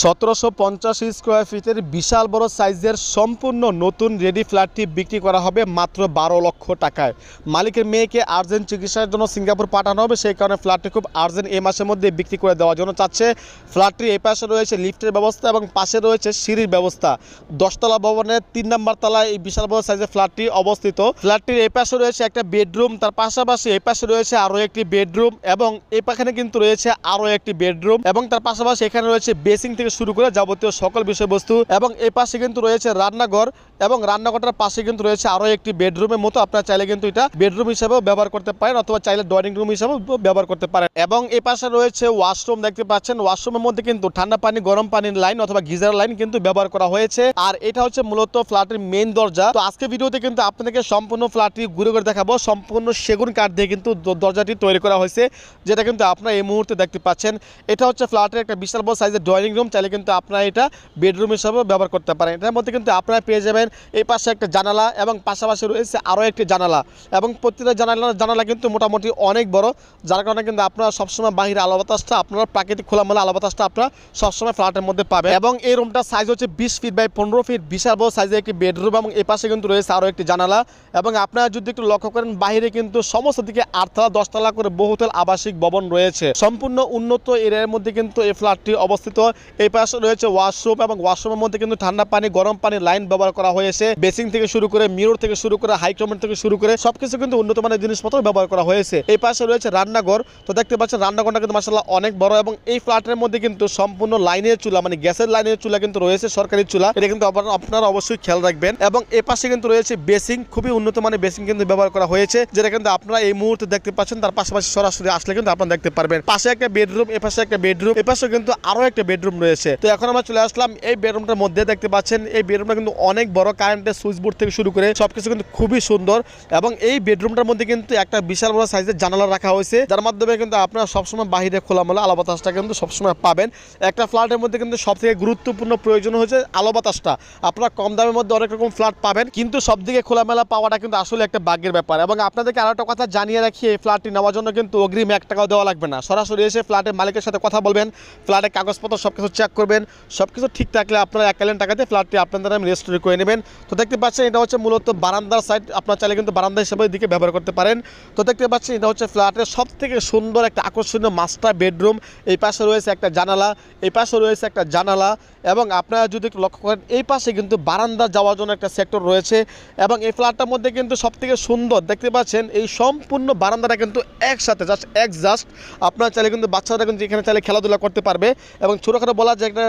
সতেরোশো পঞ্চাশ স্কোয়ার ফিটের বিশাল বড় সাইজের সম্পূর্ণ নতুন রেডি ফ্ল্যাটটি বিক্রি করা হবে মাত্র বারো লক্ষ টাকায়। মালিকের মেয়েকে আর্জেন্ট চিকিৎসার জন্য সিঙ্গাপুর পাঠানো হবে, সেই কারণে ফ্ল্যাটটি খুব আর্জেন্ট এ মাসের মধ্যে বিক্রি করে দেওয়ার জন্য চাচ্ছে। ফ্ল্যাটটির এই পাশে রয়েছে লিফটের ব্যবস্থা এবং পাশে রয়েছে সিঁড়ির ব্যবস্থা। দশতলা ভবনের তিন নম্বর তলায় এই বিশাল বড় সাইজের ফ্ল্যাটটি অবস্থিত। ফ্ল্যাটটির এই পাশে রয়েছে একটা বেডরুম তার পাশাপাশি এই পাশে রয়েছে আরও একটি বেডরুম এবং এই পাখানে কিন্তু রয়েছে আরও একটি বেডরুম এবং তার পাশাপাশি এখানে রয়েছে বেসিং থেকে শুরু করে যাবতীয় সকল বিষয়বস্তু এবং এই পাশে কিন্তু রয়েছে রান্নাঘর। এবং রান্নাঘরটার পাশে কিন্তু রয়েছে আরও একটি বেডরুমের মতো। আপনারা চাইলে কিন্তু এটা বেডরুম হিসেবেও ব্যবহার করতে পারেন অথবা চাইলে ড্রয়িং রুম হিসেবেও ব্যবহার করতে পারেন। এবং এই পাশে রয়েছে ওয়াশরুম, দেখতে পাচ্ছেন ওয়াশরুমের মধ্যে কিন্তু ঠান্ডা পানি, গরম পানির লাইন অথবা গিজার লাইন কিন্তু ব্যবহার করা হয়েছে। আর এটা হচ্ছে মূলত ফ্ল্যাটের মেইন দরজা। তো আজকে ভিডিওতে কিন্তু আপনাদেরকে সম্পূর্ণ ফ্ল্যাটটি ঘুরে ঘুরে দেখাবো। সম্পূর্ণ সেগুন কাঠ দিয়ে কিন্তু দরজাটি তৈরি করা হয়েছে, যেটা কিন্তু আপনারা এই মুহূর্তে দেখতে পাচ্ছেন। এটা হচ্ছে ফ্ল্যাটের একটা বিশাল বড় সাইজের ড্রয়িং রুম। চাইলে কিন্তু আপনারা এটা বেডরুম হিসাবেও ব্যবহার করতে পারেন। এটার মধ্যে কিন্তু আপনারা পেয়ে যাবেন এই পাশে একটা জানালা এবং পাশাপাশি রয়েছে আরও একটি জানালা। এবং প্রতিটা জানালা জানালা কিন্তু মোটামুটি অনেক বড়, যার কারণে কিন্তু আপনারা সবসময় বাহিরে আলো বাতাসটা, আপনারা প্রাকৃতিক খোলামেলা আলো বাতাসটা আপনারা সবসময় ফ্ল্যাটের মধ্যে পাবেন। এবং এই রুমটার সাইজ হচ্ছে বিশ ফিট বাই পনেরো ফিট বিশাল বড় সাইজের একটি বেডরুম এবং এই পাশে কিন্তু রয়েছে আরও একটি জানালা। এবং আপনারা যদি একটু লক্ষ্য করেন বাইরে কিন্তু সমস্ত দিকে আটতলা, দশতলা করে বহুতল আবাসিক ভবন রয়েছে। সম্পূর্ণ উন্নত এরিয়ার মধ্যে কিন্তু এই ফ্ল্যাটটি অবস্থিত। এই পাশে রয়েছে ওয়াশরুম এবং ওয়াশরুমের মধ্যে কিন্তু ঠান্ডা পানি, গরম পানি লাইন ব্যবহার করা হয়েছে বেসিং থেকে শুরু করে, মিরর থেকে শুরু করে হাইক্রমেন্ট থেকে শুরু করে, সবকিছু কিন্তু উন্নত মানের জিনিসপত্র ব্যবহার করা হয়েছে। এই পাশে রয়েছে রান্নাঘর। তো দেখতে পাচ্ছেন, রান্নাঘরটা কিন্তু মাসাল্লাহ অনেক বড় এবং এই ফ্ল্যাটের মধ্যে কিন্তু সম্পূর্ণ লাইনের চুলা মানে গ্যাসের লাইনের চুলা কিন্তু রয়েছে, সরকারি চুলা। এটা কিন্তু আপনারা- অবশ্যই খেয়াল রাখবেন। এবং এ পাশে কিন্তু রয়েছে বেসিং খুবই উন্নত মানের বেসিং কিন্তু ব্যবহার করা হয়েছে, যেটা কিন্তু আপনারা এই মুহূর্তে দেখতে পাচ্ছেন, তার পাশাপাশি সরাসরি আসলে কিন্তু আপনারা দেখতে পারবেন। পাশে একটা বেডরুম, এ পাশে একটা বেডরুম, এ পাশে কিন্তু আরও একটা বেডরুম রয়েছে। তো এখন আমরা চলে আসলাম এই বেডরুমটার মধ্যে, দেখতে পাচ্ছেন, এই বেডরুমটা কিন্তু অনেক বড় কারেন্টের সুইচ বোর্ড থেকে শুরু করে সবকিছু কিন্তু খুবই সুন্দর এবং এই বেডরুমটার মধ্যে কিন্তু একটা বিশাল বড় সাইজের জানালা রাখা হয়েছে। যার মাধ্যমে কিন্তু আপনারা সবসময় বাহিরে খোলামেলা আলো বাতাসটা কিন্তু সবসময় পাবেন। একটা ফ্ল্যাটের মধ্যে কিন্তু সব থেকে গুরুত্বপূর্ণ প্রয়োজন হচ্ছে আলো বাতাসটা। আপনারা কম দামের মধ্যে অনেক রকম ফ্ল্যাট পাবেন, কিন্তু সব দিকে খোলামেলা পাওয়াটা কিন্তু আসলে একটা ভাগ্যের ব্যাপার। এবং আপনাদেরকে আরও একটা কথা জানিয়ে রাখি, এই ফ্ল্যাটটি নেওয়ার জন্য কিন্তু অগ্রিম এক টাকাও দেওয়া লাগবে না। সরাসরি এসে ফ্ল্যাটের মালিকের সাথে কথা বলবেন ফ্ল্যাটের কাগজপত্র সব কিছু চেক করবেন। সব কিছু ঠিক থাকলে আপনারা এক টাকাতে ফ্ল্যাটটি আপনাদের আমি রেজিস্ট্রি করে নেবেন। তো দেখতে পাচ্ছেন, এটা হচ্ছে মূলত বারান্দার সাইড আপনার চাইলে কিন্তু বারান্দা হিসেবে দিকে ব্যবহার করতে পারেন। তো দেখতে পাচ্ছেন, এটা হচ্ছে ফ্ল্যাটের সব থেকে সুন্দর একটা আকর্ষণীয় মাস্টার বেডরুম এই পাশে রয়েছে একটা জানালা, এই পাশে রয়েছে একটা জানালা এবং আপনারা যদি লক্ষ্য করেন, এই পাশে কিন্তু বারান্দা যাওয়ার জন্য একটা সেক্টর রয়েছে এবং এই ফ্ল্যাটটার মধ্যে কিন্তু সব থেকে সুন্দর দেখতে পাচ্ছেন, এই সম্পূর্ণ বারান্দাটা কিন্তু একসাথে জাস্ট এক জাস্ট আপনারা চাইলে কিন্তু বাচ্চারা কিন্তু এখানে চাইলে খেলাধুলা করতে পারবে এবং ছোটোখাটো বলা যায় একটা